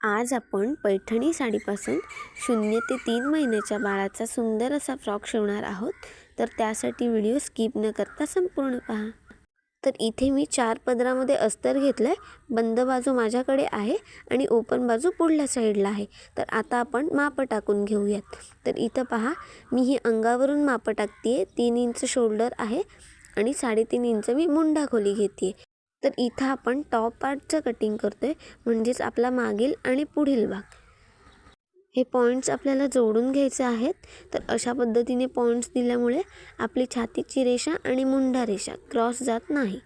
आज आपण पैठणी साडीपासून शून्य ते तीन महिन्याच्या बाळाचा सुंदर असा फ्रॉक शिवणार आहोत. तर त्यासाठी व्हिडिओ स्किप न करता संपूर्ण पहा. तर इथे मी चार पदरामध्ये अस्तर घेतलं आहे बंद बाजू माझ्याकडे आहे आणि ओपन बाजू पुढल्या साईडला आहे. तर आता आपण मापं टाकून घेऊयात. तर इथं पहा मी ही अंगावरून मापं टाकते आहे तीन इंच शोल्डर आहे आणि साडेतीन इंच मी मुंडा खोली घेते आहे तर इथं आपण टॉप पार्टचं कटिंग करतो आहे म्हणजेच आपला मागील आणि पुढील भाग. हे पॉईंट्स आपल्याला जोडून घ्यायचे आहेत. तर अशा पद्धतीने पॉईंट्स दिल्यामुळे आपली छातीची रेषा आणि मुंडा रेषा क्रॉस जात नाही.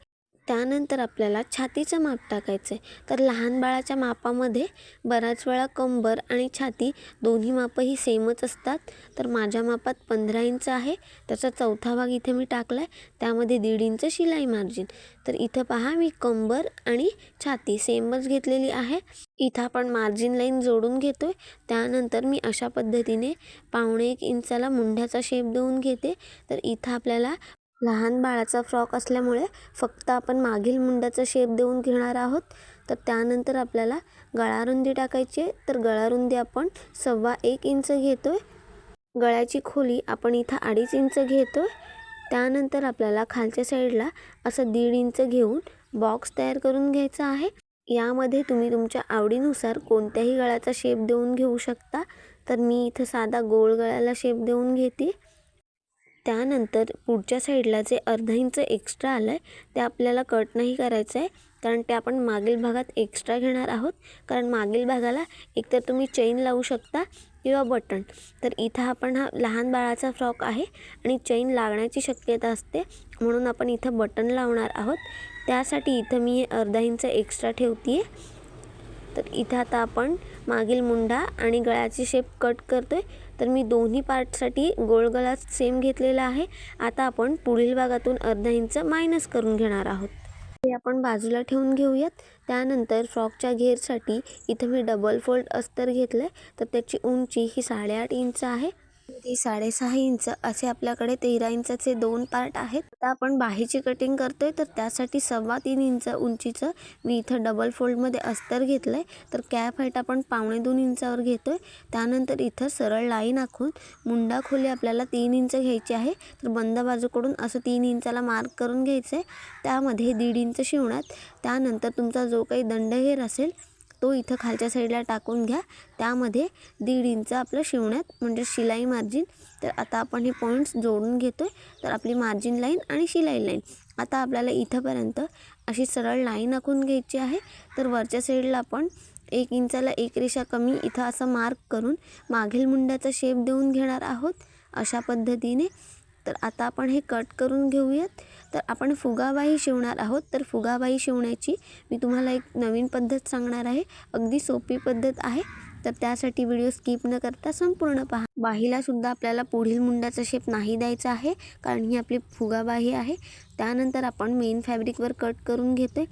त्यानंतर आपल्याला छातीचं माप टाकायचं आहे तर लहान बाळाच्या मापामध्ये बऱ्याच वेळा कंबर आणि छाती दोन्ही मापं ही सेमच असतात. तर माझ्या मापात पंधरा इंच आहे. त्याचा चौथा भाग इथे मी टाकला आहे त्यामध्ये दीड इंच शिलाई मार्जिन. तर इथं पहा मी कंबर आणि छाती सेमच घेतलेली आहे. इथं आपण मार्जिन लाईन जोडून घेतो आहे त्यानंतर मी अशा पद्धतीने पावणे एक इंचाला मुंढ्याचा शेप देऊन घेते. तर इथं आपल्याला लहान बाळाचा फ्रॉक असल्यामुळे फक्त आपण मागील मुंडाचा शेप देऊन घेणार आहोत. तर त्यानंतर आपल्याला गळारुंदी टाकायची आहे. तर गळारुंदी आपण सव्वा एक इंच घेतो आहे गळ्याची खोली आपण इथं अडीच इंच घेतो आहे त्यानंतर आपल्याला खालच्या साईडला असं दीड इंच घेऊन बॉक्स तयार करून घ्यायचा आहे. यामध्ये तुम्ही तुमच्या आवडीनुसार कोणत्याही गळ्याचा शेप देऊन घेऊ शकता. तर मी इथं साधा गोल गळ्याला शेप देऊन घेते. त्यानंतर पुढच्या साईडला जे अर्धा इंच एक्स्ट्रा आलं आहे ते आपल्याला कट नाही करायचं आहे कारण ते आपण मागील भागात एक्स्ट्रा घेणार आहोत. कारण मागील भागाला एकतर तुम्ही चेन लावू शकता किंवा बटन तर इथं आपण हा लहान बाळाचा फ्रॉक आहे आणि चेन लागण्याची शक्यता असते म्हणून आपण इथं बटन लावणार आहोत. त्यासाठी इथं मी अर्धा इंच एक्स्ट्रा ठेवते आहे तर इथं आता आपण मागील मुंडा आणि गळ्याची शेप कट करतो आहे तर मी दोन्ही पार्टसाठी गोल गळा सेम घेतलेला आहे. आता आपण पुढील भागातून अर्धा इंच मायनस करून घेणार आहोत. हे आपण बाजूला ठेवून घेऊयात. त्यानंतर फ्रॉकच्या घेरसाठी इथं मी डबल फोल्ड अस्तर घेतलं आहे तर त्याची उंची ही साडेआठ इंच आहे. ती साडेसहा इंच असे आपल्याकडे तेरा इंचाचे दोन पार्ट आहेत. आता आपण बाहीची कटिंग करतोय तर त्यासाठी सव्वा तीन इंच उंचीचं मी इथं डबल फोल्डमध्ये अस्तर घेतलं आहे तर कॅप हाईट आपण पावणे दोन इंचावर घेतोय. त्यानंतर इथं सरळ लाईन आखून मुंडा खोली आपल्याला तीन इंच घ्यायची आहे. तर बंद बाजूकडून असं तीन इंचाला मार्क करून घ्यायचं आहे त्यामध्ये दीड इंच शिवण्यात त्यानंतर तुमचा जो काही दंडघेर असेल तो इथं खालच्या साईडला टाकून घ्या. त्यामध्ये दीड इंच आपलं शिवण्यात म्हणजे शिलाई मार्जिन तर आता आपण हे पॉईंट्स जोडून घेतो आहे तर आपली मार्जिन लाईन आणि शिलाई लाईन आता आपल्याला इथंपर्यंत अशी सरळ लाईन आखून घ्यायची आहे. तर वरच्या साईडला आपण एक इंचाला एक रेषा कमी इथं असं मार्क करून मागील मुंड्याचा शेप देऊन घेणार आहोत. अशा पद्धतीने तर आता आपण हे कट करून घेऊयात. तर आपण फुगाबाई शिवणार आहोत. तर फुगाबाई शिवण्याची मी तुम्हाला एक नवीन पद्धत सांगणार आहे. अगदी सोपी पद्धत आहे. तर त्यासाठी व्हिडिओ स्किप न करता संपूर्ण पहा. बाहीलासुद्धा आपल्याला पुढील मुंडाचा शेप नाही द्यायचा आहे कारण ही आपली फुगाबाही आहे. त्यानंतर आपण मेन फॅब्रिकवर कट करून घेतोय.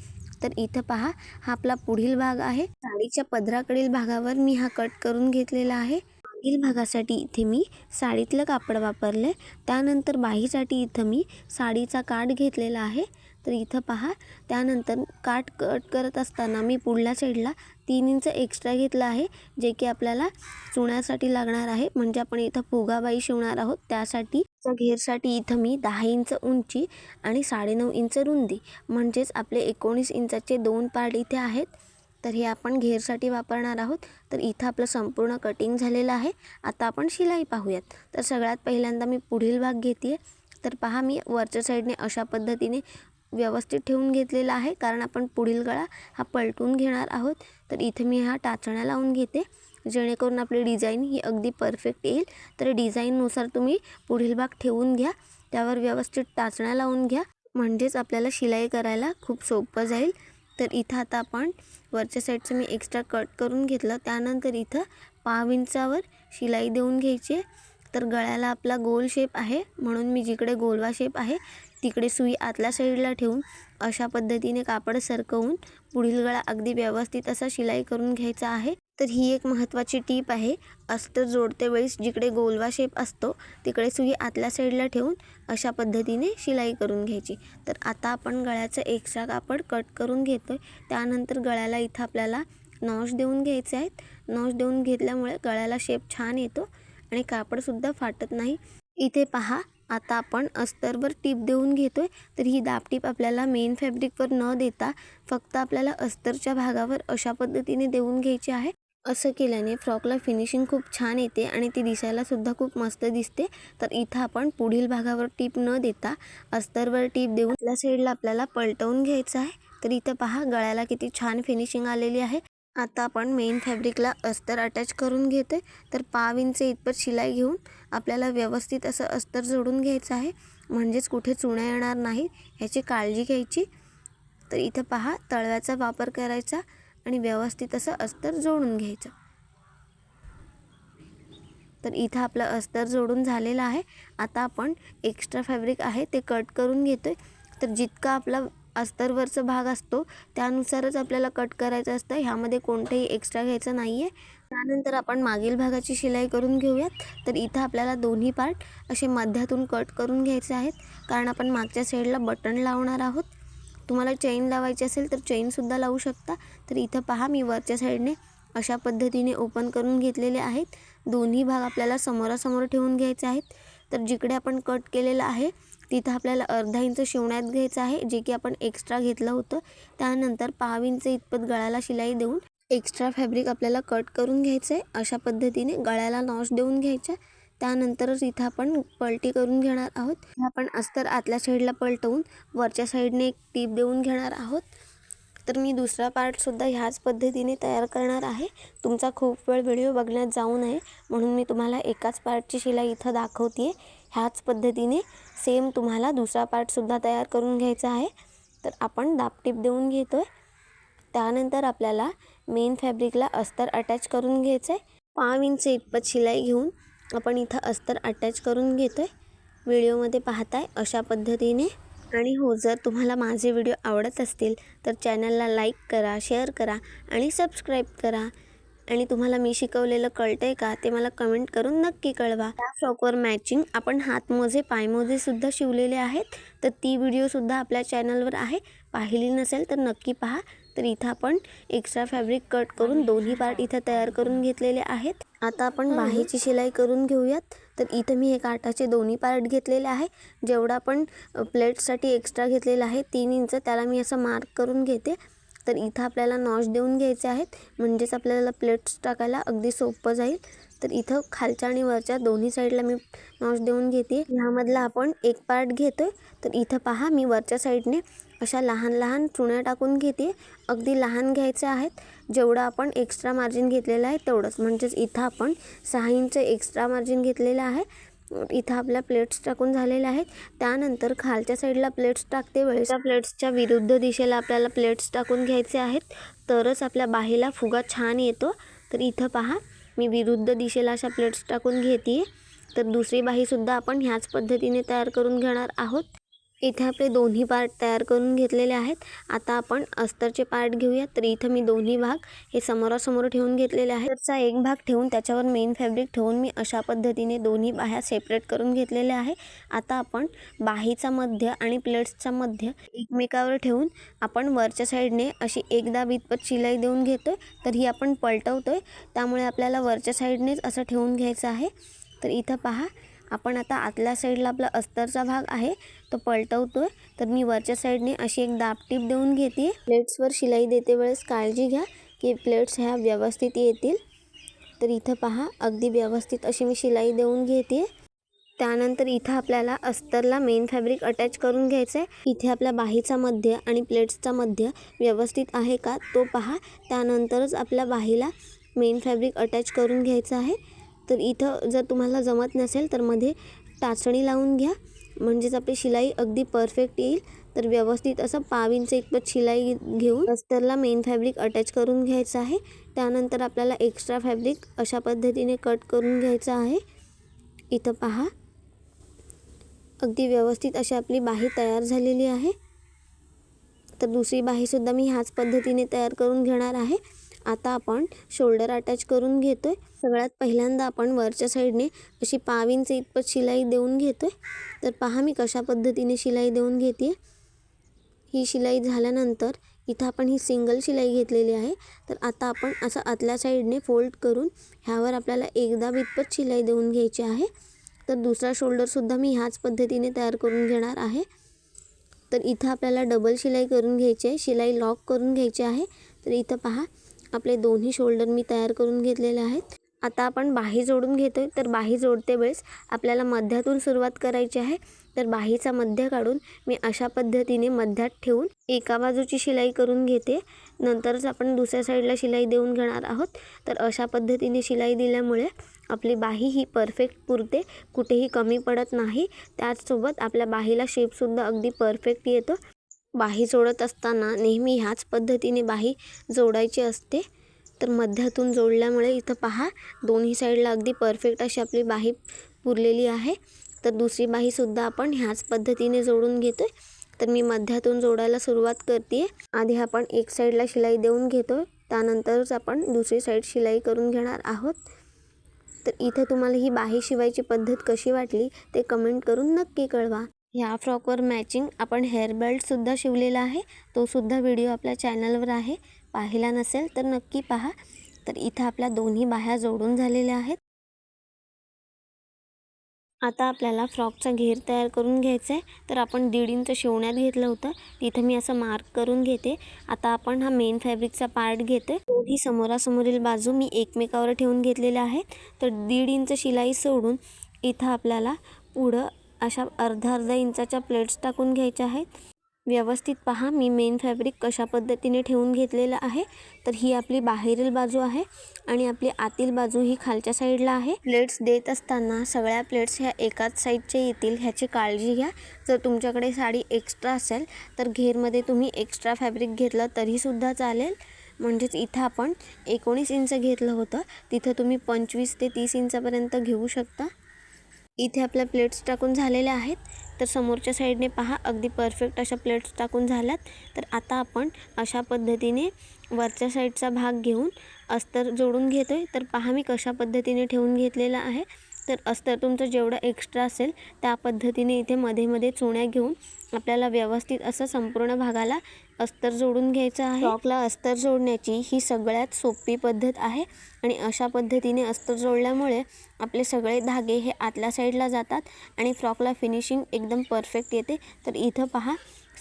तर इथं पहा हा आपला पुढील भाग आहे. साडीच्या पदराकडील भागावर मी हा कट करून घेतलेला आहे. मागील भागासाठी इथे मी साडीतलं कापड वापरलं त्यानंतर बाहीसाठी इथं मी साडीचा काठ घेतलेला आहे. तर इथं पहा त्यानंतर काठ कट करत असताना मी पुढल्या साईडला तीन इंच एक्स्ट्रा घेतला आहे जे की आपल्याला चुण्यासाठी लागणार आहे. म्हणजे आपण इथं फुगाबाई शिवणार आहोत. त्यासाठी घेरसाठी इथं मी दहा इंच उंची आणि साडेनऊ इंच रुंदी. म्हणजेच आपले एकोणीस इंचाचे दोन पार्ट इथे आहेत. तर हे आपण घेरसाठी वापरणार आहोत. तर इथं आपलं संपूर्ण कटिंग झालेलं आहे. आता आपण शिलाई पाहूयात. तर सगळ्यात पहिल्यांदा मी पुढील भाग घेते तर पहा मी वरच्या साईडने अशा पद्धतीने व्यवस्थित ठेवून घेतलेला आहे. कारण आपण पुढील गळा हा पलटून घेणार आहोत. तर इथे मी हा टाचण्या लावून घेते. जेणेकरून आपली डिझाईन ही अगदी परफेक्ट येईल. तर डिझाईननुसार तुम्ही पुढील भाग ठेवून घ्या. त्यावर व्यवस्थित टाचण्या लावून घ्या. म्हणजेच आपल्याला शिलाई करायला खूप सोपं जाईल. तर इथं आता आपण वरच्या साईडचं मी एक्स्ट्रा कट करून घेतलं. त्यानंतर इथं पाव इंचावर शिलाई देऊन घ्यायची तर गळ्याला आपला गोल शेप आहे. म्हणून मी जिकडे गोलवा शेप आहे तिकडे सुई आतल्या साईडला ठेवून अशा पद्धतीने कापड सरकवून पुढील गळा अगदी व्यवस्थित असा शिलाई करून घ्यायचा आहे. तर ही एक महत्त्वाची टीप आहे. अस्तर जोडते वेळेस जिकडे गोलवा शेप असतो तिकडे सुई आतल्या साईडला ठेवून अशा पद्धतीने शिलाई करून घ्यायची. तर आता आपण गळ्याचं एक्स्ट्रा कापड कट करून घेतो आहे त्यानंतर गळ्याला इथं आपल्याला नॉश देऊन घ्यायचे आहेत. नॉश देऊन घेतल्यामुळे गळ्याला शेप छान येतो आणि कापडसुद्धा फाटत नाही. इथे पहा आता आपण अस्तरवर टीप देऊन घेतोय तर ही दाब टीप आपल्याला मेन फॅब्रिकवर न देता फक्त आपल्याला अस्तरच्या भागावर अशा पद्धतीने देऊन घ्यायची आहे. असं केल्याने फ्रॉकला फिनिशिंग खूप छान येते आणि ती दिसायला सुद्धा खूप मस्त दिसते. तर इथं आपण पुढील भागावर टीप न देता अस्तरवर टीप देऊन आपल्या साईडला आपल्याला पलटवून घ्यायचं आहे. तर इथं पहा गळ्याला किती छान फिनिशिंग आलेली आहे. आता आपण मेन फॅब्रिकला अस्तर अटॅच करून घेते. तर पाव इंच इतपत शिलाई घेऊन आपल्याला व्यवस्थित असं अस्तर जोडून घ्यायचं आहे. म्हणजेच कुठे चुण्या येणार नाही ह्याची काळजी घ्यायची. तर इथं पहा तळव्याचा वापर करायचा आणि व्यवस्थित असं अस्तर जोडून घ्यायचं. तर इथं आपलं अस्तर जोडून झालेलं आहे. आता आपण एक्स्ट्रा फॅब्रिक आहे ते कट करून घेतोय. तर जितका आपला अस्तरवरचा भाग असतो त्यानुसारच आपल्याला कट करायचं असतं. ह्यामध्ये कोणतंही एक्स्ट्रा घ्यायचं नाही आहे त्यानंतर आपण मागील भागाची शिलाई करून घेऊयात. तर इथं आपल्याला दोन्ही पार्ट असे मध्यातून कट करून घ्यायचे आहेत. कारण आपण मागच्या साईडला बटन लावणार आहोत. तुम्हाला चेन लावायची असेल तर चेनसुद्धा लावू शकता. तर इथं पहा मी वरच्या साईडने अशा पद्धतीने ओपन करून घेतलेले आहेत. दोन्ही भाग आपल्याला समोरासमोर ठेवून घ्यायचे आहेत. तर जिकडे आपण कट केलेलं आहे तिथं आपल्याला अर्धा इंच शिवण्यात घ्यायचं आहे जे की आपण एक्स्ट्रा घेतलं होतं. त्यानंतर पाव इंच इतपत गळ्याला शिलाई देऊन एक्स्ट्रा फॅब्रिक आपल्याला कट करून घ्यायचं आहे. अशा पद्धतीने गळ्याला नॉश देऊन घ्यायचा त्यानंतरच इथं आपण पलटी करून घेणार आहोत. आपण अस्तर आतल्या साईडला पलटवून वरच्या साईडने एक टीप देऊन घेणार आहोत. तर मी दुसरा पार्टसुद्धा ह्याच पद्धतीने तयार करणार आहे. तुमचा खूप वेळ व्हिडिओ बघण्यात जाऊ नये म्हणून मी तुम्हाला एकाच पार्टची शिलाई इथं दाखवते आहे ह्याच पद्धतीने सेम तुम्हाला दुसरा पार्टसुद्धा तयार करून घ्यायचा आहे. तर आपण दापटीप देऊन घेतो आहे त्यानंतर आपल्याला मेन फॅब्रिकला अस्तर अटॅच करून घ्यायचं आहे पाव इंच इतपत शिलाई घेऊन आपण इथं अस्तर अटॅच करून घेतो आहे व्हिडिओमध्ये पाहताय अशा पद्धतीने. आणि हो जर तुम्हाला माझे व्हिडिओ आवडत असतील तर चॅनलला लाईक करा शेअर करा आणि सबस्क्राईब करा. आणि तुम्हाला मी शिकवलेलं कळतं आहे का ते मला कमेंट करून नक्की कळवा. त्या फ्रॉकवर मॅचिंग आपण हातमोजे पायमोजेसुद्धा शिवलेले आहेत. तर ती व्हिडिओसुद्धा आपल्या चॅनलवर आहे. पाहिली नसेल तर नक्की पहा. तर इथं आपण एक्स्ट्रा फॅब्रिक कट करून दोन्ही पार्ट इथं तयार करून घेतलेले आहेत. आता आपण बाहीची शिलाई करून घेऊयात. तर इथं मी हे काठाचे दोन्ही पार्ट घेतलेले आहे. जेवढा आपण प्लेट्ससाठी एक्स्ट्रा घेतलेला आहे तीन इंच त्याला मी असं मार्क करून घेते. तर इथं आपल्याला नॉच देऊन घ्यायचे आहेत. म्हणजेच आपल्याला प्लेट्स टाकायला अगदी सोपं जाईल. तर इथं खालच्या आणि वरच्या दोन्ही साईडला मी नॉच देऊन घेते. ह्यामधला आपण एक पार्ट घेतो आहे तर इथं पहा मी वरच्या साईडने अशा लहान लहान चुण्या टाकून घेते. अगदी लहान घ्यायचे आहेत. जेवढं आपण एक्स्ट्रा मार्जिन घेतलेलं आहे तेवढंच. म्हणजेच इथं आपण सहा इंच एक्स्ट्रा मार्जिन घेतलेलं आहे. इथं आपल्या प्लेट्स टाकून झालेल्या आहेत. त्यानंतर खालच्या साईडला प्लेट्स टाकते वेळेस. त्या प्लेट्सच्या विरुद्ध दिशेला आपल्याला प्लेट्स टाकून घ्यायचे आहेत. तरच आपल्या बाहेला फुगा छान येतो. तर इथं पहा मी विरुद्ध दिशेला अशा प्लेट्स टाकून घेते तर दुसरी बाहीसुद्धा आपण ह्याच पद्धतीने तयार करून घेणार आहोत. इथे आपले दोन्ही पार्ट तयार करून घेतलेले आहेत. आता आपण अस्तरचे पार्ट घेऊयात तर इथं मी दोन्ही भाग हे समोरासमोर ठेवून घेतलेले आहेत. त्याचा एक भाग ठेवून त्याच्यावर मेन फॅब्रिक ठेवून मी अशा पद्धतीने दोन्ही बाह्या सेपरेट करून घेतलेल्या आहे. आता आपण बाहीचा मध्य आणि प्लेट्सचा मध्य एकमेकावर ठेवून आपण वरच्या साईडने अशी एकदा वितपत शिलाई देऊन घेतो आहे तर ही आपण पलटवतो आहे त्यामुळे आपल्याला वरच्या साईडनेच असं ठेवून घ्यायचं आहे. तर इथं पहा आपण आता आतल्या साईडला आपला अस्तरचा भाग आहे तो पलटवतो आहे तर मी वरच्या साईडने अशी एक दाबटीप देऊन घेते. प्लेट्सवर शिलाई देते वेळेस काळजी घ्या की प्लेट्स ह्या व्यवस्थित येतील. तर इथं पहा अगदी व्यवस्थित अशी मी शिलाई देऊन घेते. त्यानंतर इथं आपल्याला अस्तरला मेन फॅब्रिक अटॅच करून घ्यायचं आहे इथे आपल्या बाहीचा मध्य आणि प्लेट्सचा मध्य व्यवस्थित आहे का तो पहा. त्यानंतरच आपल्या बाहीला मेन फॅब्रिक अटॅच करून घ्यायचं आहे. तर इथं जर तुम्हाला जमत नसेल तर मध्ये टाचणी लावून घ्या. म्हणजेच आपली शिलाई अगदी परफेक्ट येईल. तर व्यवस्थित असं पाव इंच इतपत शिलाई घेऊन अस्तरला मेन फॅब्रिक अटॅच करून घ्यायचं आहे. त्यानंतर आपल्याला एक्स्ट्रा फॅब्रिक अशा पद्धतीने कट करून घ्यायचं आहे. इथं पहा. अगदी व्यवस्थित अशी आपली बाही तयार झालेली आहे. तर दुसरी बाहीसुद्धा मी ह्याच पद्धतीने तयार करून घेणार आहे. आता आपण शोल्डर अटॅच करून घेतो आहे सगळ्यात पहिल्यांदा आपण वरच्या साईडने अशी पाव इंच इतपत शिलाई देऊन घेतो आहे तर पहा मी कशा पद्धतीने शिलाई देऊन घेते ही शिलाई झाल्यानंतर इथं आपण ही सिंगल शिलाई घेतलेली आहे. तर आता आपण असं आतल्या साईडने फोल्ड करून ह्यावर आपल्याला एकदा इतपत शिलाई देऊन घ्यायची आहे. तर दुसरा शोल्डरसुद्धा मी ह्याच पद्धतीने तयार करून घेणार आहे. तर इथं आपल्याला डबल शिलाई करून घ्यायची आहे. शिलाई लॉक करून घ्यायची आहे. तर इथं पहा आपले दोन्ही शोल्डर मी तयार करून घेतलेले आहेत. आता आपण बाही जोडून घेतो आहे तर बाही जोडते वेळेस आपल्याला मध्यातून सुरुवात करायची आहे. तर बाहीचा मध्य काढून मी अशा पद्धतीने मध्यात ठेवून एका बाजूची शिलाई करून घेते. नंतरच आपण दुसऱ्या साईडला शिलाई देऊन घेणार आहोत. तर अशा पद्धतीने शिलाई दिल्यामुळे आपली बाही ही परफेक्ट पुरते. कुठेही कमी पडत नाही. त्याचसोबत आपल्या बाहीला शेपसुद्धा अगदी परफेक्ट येतो. बाही जोडत असताना नेहमी ह्याच पद्धतीने बाही जोडायची असते. तर मध्यातून जोडल्यामुळे इथं पहा दोन्ही साईडला अगदी परफेक्ट अशी आपली बाही पुरलेली आहे. तर दुसरी बाहीसुद्धा आपण ह्याच पद्धतीने जोडून घेतो आहे तर मी मध्यातून जोडायला सुरुवात करते आधी आपण एक साईडला शिलाई देऊन घेतो त्यानंतरच आपण दुसरी साईड शिलाई करून घेणार आहोत. तर इथे तुम्हाला ही बाही शिवायची पद्धत कशी वाटली ते कमेंट करून नक्की कळवा. ह्या फ्रॉकवर मॅचिंग आपण हेअर बेल्टसुद्धा शिवलेला आहे. तोसुद्धा व्हिडिओ आपल्या चॅनलवर आहे. पाहिला नसेल तर नक्की पहा. तर इथं आपल्या दोन्ही बाह्या जोडून झालेल्या आहेत. आता आपल्याला फ्रॉकचा घेर तयार करून घ्यायचा आहे. तर आपण दीड इंच शिवण्यात घेतलं होतं. तिथं मी असं मार्क करून घेते. आता आपण हा मेन फॅब्रिकचा पार्ट घेते दोन्ही समोरासमोरील बाजू मी एकमेकावर ठेवून घेतलेल्या आहेत. तर दीड इंच शिलाई सोडून इथं आपल्याला पुढं अशा अर्धा अर्धा इंचाच्या प्लेट्स टाकून घ्यायच्या आहेत. व्यवस्थित पहा मी मेन फॅब्रिक कशा पद्धतीने ठेवून घेतलेलं आहे. तर ही आपली बाहेरील बाजू आहे आणि आपली आतील बाजू ही खालच्या साईडला आहे. प्लेट्स देत असताना सगळ्या प्लेट्स ह्या एकाच साईडच्या येतील ह्याची काळजी घ्या. जर तुमच्याकडे साडी एक्स्ट्रा असेल तर घेरमध्ये तुम्ही एक्स्ट्रा फॅब्रिक घेतलं तरीसुद्धा चालेल. म्हणजेच इथं आपण एकोणीस इंच घेतलं होतं. तिथं तुम्ही पंचवीस ते तीस इंचापर्यंत घेऊ शकता. इथे आपल्या प्लेट्स टाकून झालेल्या आहेत. तर समोरच्या साईडने पहा अगदी परफेक्ट अशा प्लेट्स टाकून झाल्यात. तर आता आपण अशा पद्धतीने वरच्या साईडचा भाग घेऊन अस्तर जोडून घेतो आहे तर पहा मी कशा पद्धतीने ठेवून घेतलेला आहे. तर अस्तर तुमचं जेवढं एक्स्ट्रा असेल त्या पद्धतीने इथे मध्ये मध्ये चुण्या घेऊन आपल्याला व्यवस्थित असं संपूर्ण भागाला अस्तर जोडून घ्यायचं आहे. फ्रॉकला अस्तर जोडण्याची ही सगळ्यात सोपी पद्धत आहे आणि अशा पद्धतीने अस्तर जोडल्यामुळे आपले सगळे धागे हे आतल्या साईडला जातात आणि फ्रॉकला फिनिशिंग एकदम परफेक्ट येते. तर इथं पहा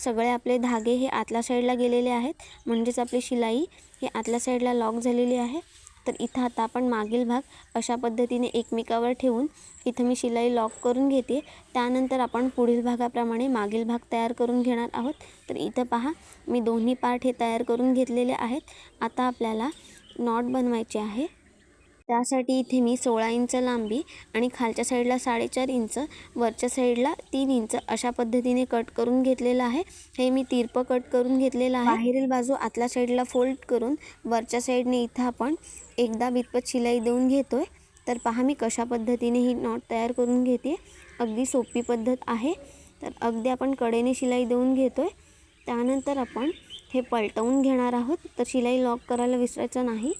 सगळे आपले धागे हे आतल्या साईडला गेलेले आहेत. म्हणजेच आपली शिलाई ही आतल्या साईडला लॉक झालेली आहे. तर इथं आता आपण मागील भाग अशा पद्धतीने एकमेकावर ठेवून इथं मी शिलाई लॉक करून घेते. त्यानंतर आपण पुढील भागाप्रमाणे मागील भाग तयार करून घेणार आहोत. तर इथं पहा मी दोन्ही पार्ट हे तयार करून घेतलेले आहेत. आता आपल्याला नॉट बनवायचे आहे. त्यासाठी इथे मी सोळा इंच लांबी आणि खालच्या साईडला साडेचार इंच वरच्या साईडला तीन इंच अशा पद्धतीने कट करून घेतलेलं आहे. हे मी तिरपं कट करून घेतलेलं आहे. बाहेरील बाजू आतल्या साईडला फोल्ड करून वरच्या साईडने इथं आपण एकदा बितपत शिलाई देऊन घेतो आहे तर पहा मी कशा पद्धतीने ही नॉट तयार करून घेते. अगदी सोपी पद्धत आहे. तर अगदी आपण कडेने शिलाई देऊन घेतो आहे त्यानंतर आपण हे पलटवून घेणार आहोत. तर शिलाई लॉक करायला विसरायचं नाही.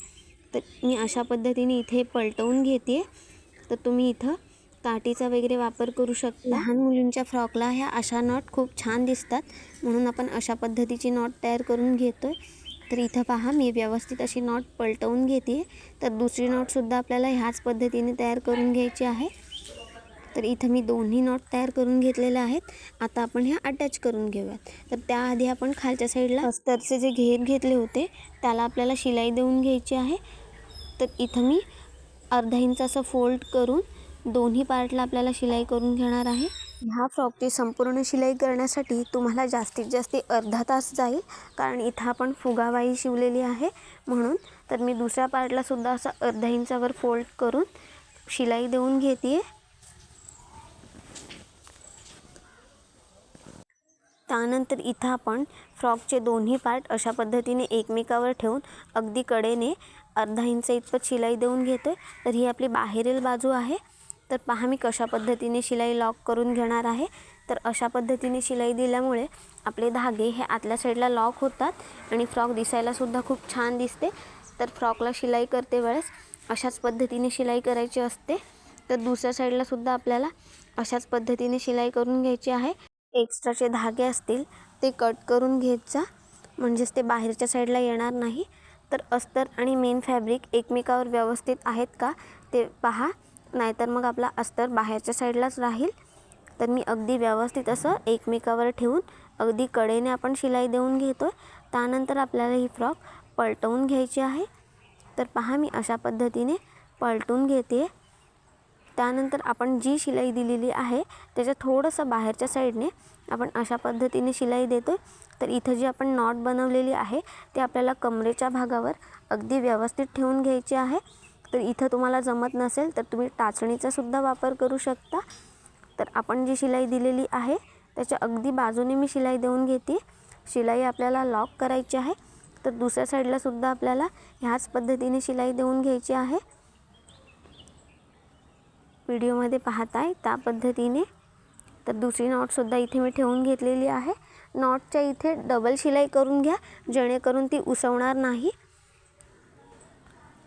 तर मी अशा पद्धतीने इथे पलटवून घेते तर तुम्ही इथं काठीचा वगैरे वापर करू शकता. लहान मुलींच्या फ्रॉकला ह्या अशा नॉट खूप छान दिसतात. म्हणून आपण अशा पद्धतीची नॉट तयार करून घेतो आहे तर इथं पहा मी व्यवस्थित अशी नॉट पलटवून घेते तर दुसरी नॉटसुद्धा आपल्याला ह्याच पद्धतीने तयार करून घ्यायची आहे. तर इथं मी दोन्ही नॉट तयार करून घेतलेल्या आहेत. आता आपण ह्या अटॅच करून घेऊयात. तर त्याआधी आपण खालच्या साईडला अस्तरचे जे घेर घेतले होते त्याला आपल्याला शिलाई देऊन घ्यायची आहे. तर इथं मी अर्धा इंच असं फोल्ड करून दोन्ही पार्टला आपल्याला शिलाई करून घेणार आहे. ह्या फ्रॉकची संपूर्ण शिलाई करण्यासाठी तुम्हाला जास्तीत जास्त अर्धा तास जाईल कारण इथं आपण फुगाबाई शिवलेली आहे. म्हणून तर मी दुसऱ्या पार्टलासुद्धा असा असं अर्धा इंचावर फोल्ड करून शिलाई देऊन घेते आहे त्यानंतर इथं आपण फ्रॉकचे दोन्ही पार्ट अशा पद्धतीने एकमेकावर ठेवून अगदी कडेने अर्धा इंच इतपत शिलाई देऊन घेतो आहे तर ही आपली बाहेरील बाजू आहे. तर पहा मी कशा पद्धतीने शिलाई लॉक करून घेणार आहे. तर अशा पद्धतीने शिलाई दिल्यामुळे आपले धागे हे आतल्या साईडला लॉक होतात आणि फ्रॉक दिसायलासुद्धा खूप छान दिसते. तर फ्रॉकला शिलाई करते वेळेस अशाच पद्धतीने शिलाई करायची असते. तर दुसऱ्या साईडलासुद्धा आपल्याला अशाच पद्धतीने शिलाई करून घ्यायची आहे. एक्स्ट्राचे धागे असतील ते कट करून घेत जा म्हणजेच ते बाहेरच्या साईडला येणार नाही. तर अस्तर आणि मेन फॅब्रिक एकमेकावर व्यवस्थित आहेत का ते पहा. नाहीतर मग आपला अस्तर बाहेरच्या साईडलाच राहील. तर मी अगदी व्यवस्थित असं एकमेकावर ठेवून अगदी कडेने आपण शिलाई देऊन घेतो आहे त्यानंतर आपल्याला ही फ्रॉक पलटवून घ्यायची आहे. तर पहा मी अशा पद्धतीने पलटून घेते त्यानंतर आपण जी शिलाई दिलेली आहे त्याच्या थोडंसं बाहेरच्या साईडने आपण अशा पद्धतीने शिलाई देतो तर इथं जी आपण नॉट बनवलेली आहे ते आपल्याला कमरेच्या भागावर अगदी व्यवस्थित ठेवून घ्यायची आहे. तर इथं तुम्हाला जमत नसेल तर तुम्ही टाचणीचा सुद्धा वापर करू शकता. तर आपण जी शिलाई दिलेली आहे त्याच्या अगदी बाजूने मी शिलाई देऊन घेते. शिलाई आपल्याला लॉक करायची आहे. तर दुसऱ्या साईडला सुद्धा आपल्याला ह्याच पद्धतीने शिलाई देऊन घ्यायची आहे. व्हिडिओमध्ये पाहत आहे त्या पद्धतीने. तर दुसरी नॉटसुद्धा इथे मी ठेवून घेतलेली आहे. नॉटच्या इथे डबल शिलाई करून घ्या जेणेकरून ती उसवणार नाही.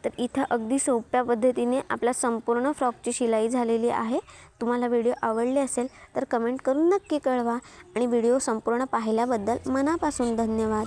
तर इथं अगदी सोप्या पद्धतीने आपल्या संपूर्ण फ्रॉकची शिलाई झालेली आहे. तुम्हाला व्हिडिओ आवडले असेल तर कमेंट करून नक्की कळवा. आणि व्हिडिओ संपूर्ण पाहिल्याबद्दल मनापासून धन्यवाद.